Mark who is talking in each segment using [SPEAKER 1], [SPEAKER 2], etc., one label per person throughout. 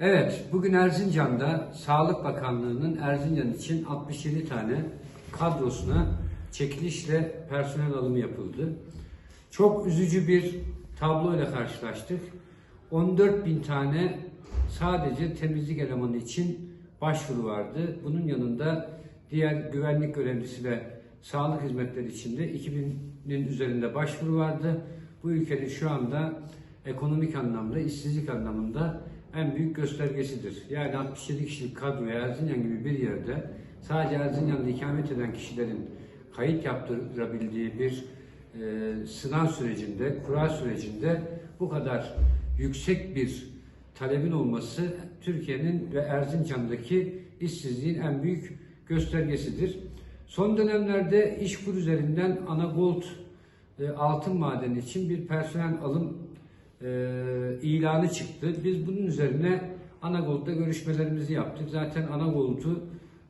[SPEAKER 1] Evet, bugün Erzincan'da Sağlık Bakanlığı'nın Erzincan için 67 tane kadrosuna çekilişle personel alımı yapıldı. Çok üzücü bir tabloyla karşılaştık. 14 bin tane sadece temizlik elemanı için başvuru vardı. Bunun yanında diğer güvenlik görevlisi ve sağlık hizmetleri için de 2000'in üzerinde başvuru vardı. Bu ülkenin şu anda ekonomik anlamda, işsizlik anlamında en büyük göstergesidir. Yani 67 kişilik kadroya Erzincan gibi bir yerde sadece Erzincan'da ikamet eden kişilerin kayıt yaptırabildiği bir e, sınav sürecinde, kura sürecinde bu kadar yüksek bir talebin olması Türkiye'nin ve Erzincan'daki işsizliğin en büyük göstergesidir. Son dönemlerde İşkur üzerinden Anagold e, altın madeni için bir personel alım e, ilanı çıktı. Biz bunun üzerine Anagold'da görüşmelerimizi yaptık. Zaten Anagold'u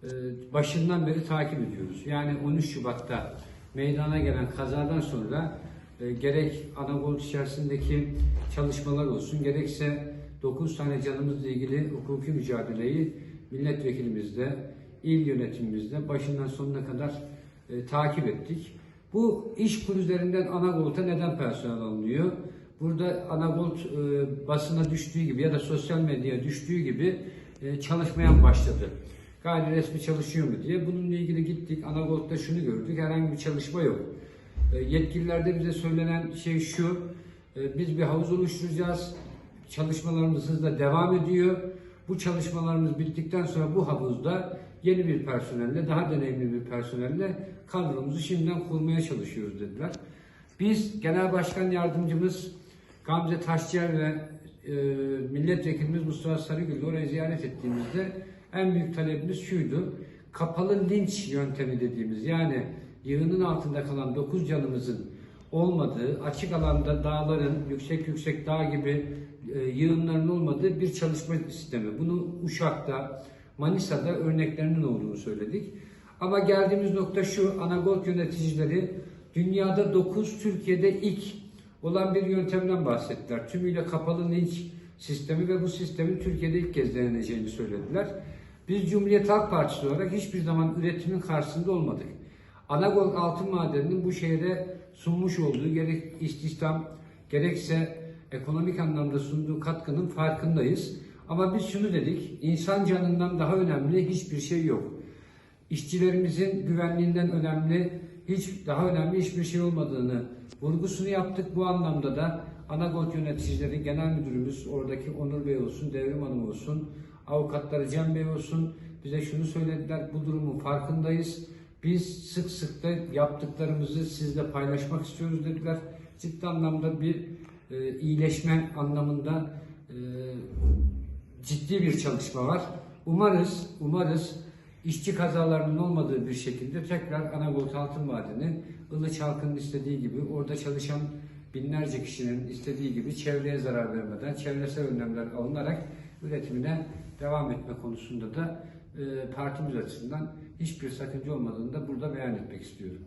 [SPEAKER 1] e, başından beri takip ediyoruz. Yani 13 Şubat'ta meydana gelen kazadan sonra e, gerek Anagold içerisindeki çalışmalar olsun, gerekse 9 tane canımızla ilgili hukuki mücadeleyi milletvekilimizle, il yönetimimizle başından sonuna kadar e, takip ettik. Bu iş kur üzerinden Anagold'a neden personel alınıyor? Burada Anagold e, basına düştüğü gibi ya da sosyal medyaya düştüğü gibi e, çalışmaya başladı. Gayri resmi çalışıyor mu diye. Bununla ilgili gittik. Anagold'da şunu gördük. Herhangi bir çalışma yok. E, yetkililerde bize söylenen şey şu. e, biz bir havuz oluşturacağız. Çalışmalarımız hızla devam ediyor. Bu çalışmalarımız bittikten sonra bu havuzda yeni bir personelle, daha deneyimli bir personelle kadromuzu şimdiden kurmaya çalışıyoruz dediler. Biz Genel Başkan Yardımcımız Gamze Taşçıyer ve e, milletvekilimiz Mustafa Sarıgül orayı ziyaret ettiğimizde en büyük talebimiz şuydu. Kapalı linç yöntemi dediğimiz yani yığının altında kalan 9 canımızın olmadığı, açık alanda dağların, yüksek yüksek dağ gibi e, yığınların olmadığı bir çalışma sistemi. Bunu Uşak'ta, Manisa'da örneklerinin olduğunu söyledik. Ama geldiğimiz nokta şu, Anagold yöneticileri dünyada 9, Türkiye'de ilk olan bir yöntemden bahsettiler. Tümüyle kapalı linç sistemi ve bu sistemin Türkiye'de ilk kez deneneceğini söylediler. Biz Cumhuriyet Halk Partisi olarak hiçbir zaman üretimin karşısında olmadık. Anagol altın madeninin bu şehre sunmuş olduğu gerek istihdam gerekse ekonomik anlamda sunduğu katkının farkındayız. Ama biz şunu dedik, insan canından daha önemli hiçbir şey yok. İşçilerimizin güvenliğinden önemli, hiç daha önemli hiçbir şey olmadığını vurgusunu yaptık. Bu anlamda da Anagot yöneticileri, genel müdürümüz, oradaki Onur Bey olsun, Devrim Hanım olsun, avukatları Cem Bey olsun bize şunu söylediler, bu durumun farkındayız. Biz sık sık da yaptıklarımızı sizle paylaşmak istiyoruz dediler. Ciddi anlamda bir e, iyileşme anlamında e, ciddi bir çalışma var. Umarız, umarız işçi kazalarının olmadığı bir şekilde tekrar Anadolu Altın Madeni, Ilıç halkının istediği gibi orada çalışan binlerce kişinin istediği gibi çevreye zarar vermeden çevresel önlemler alınarak üretimine devam etme konusunda da e, partimiz açısından hiçbir sakınca olmadığını da burada beyan etmek istiyorum.